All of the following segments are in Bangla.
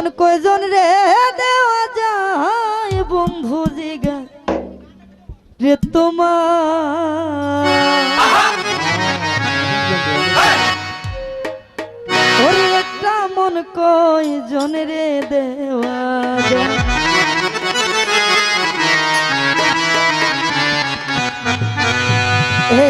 মন কয়জন রে দেওয়া যায় বন্ধু জিগা? রে তোমার। একটা মন কয়জন রে দেওয়া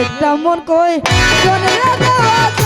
একটা মন কই জন দেওয়া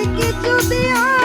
সব কিছু দিয়া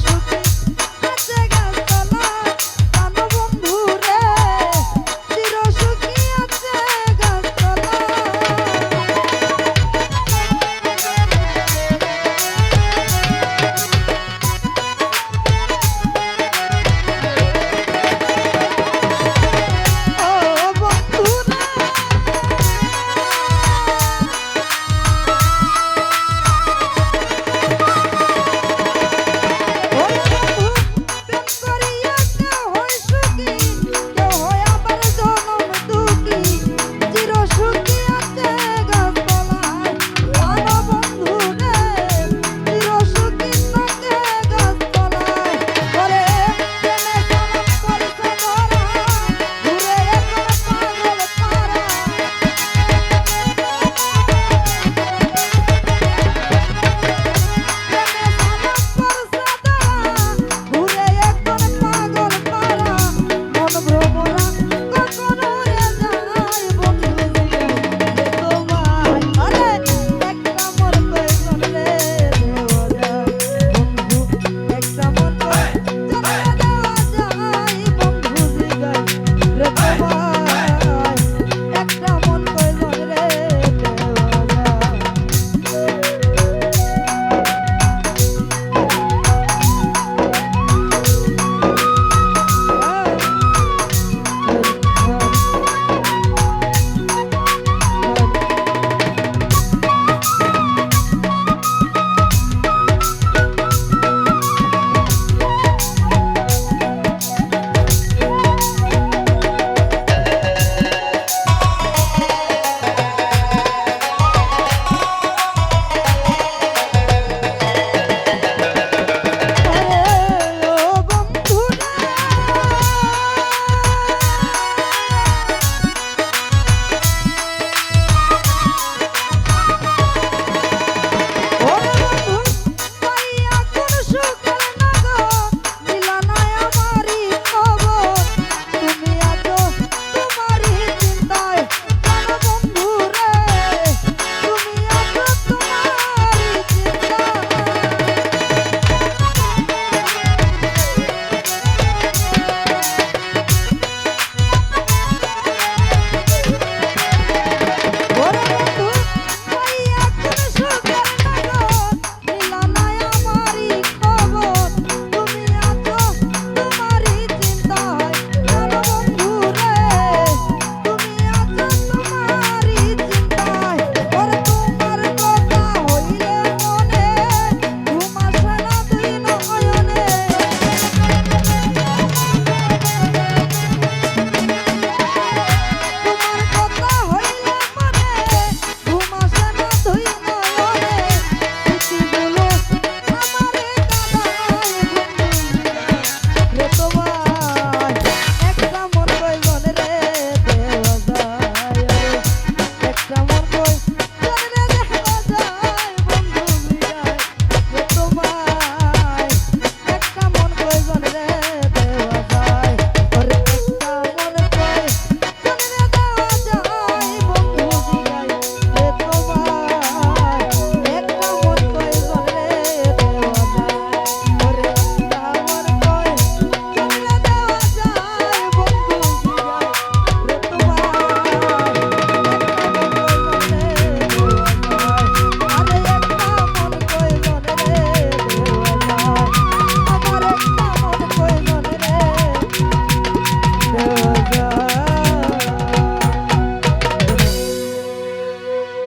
Thank you.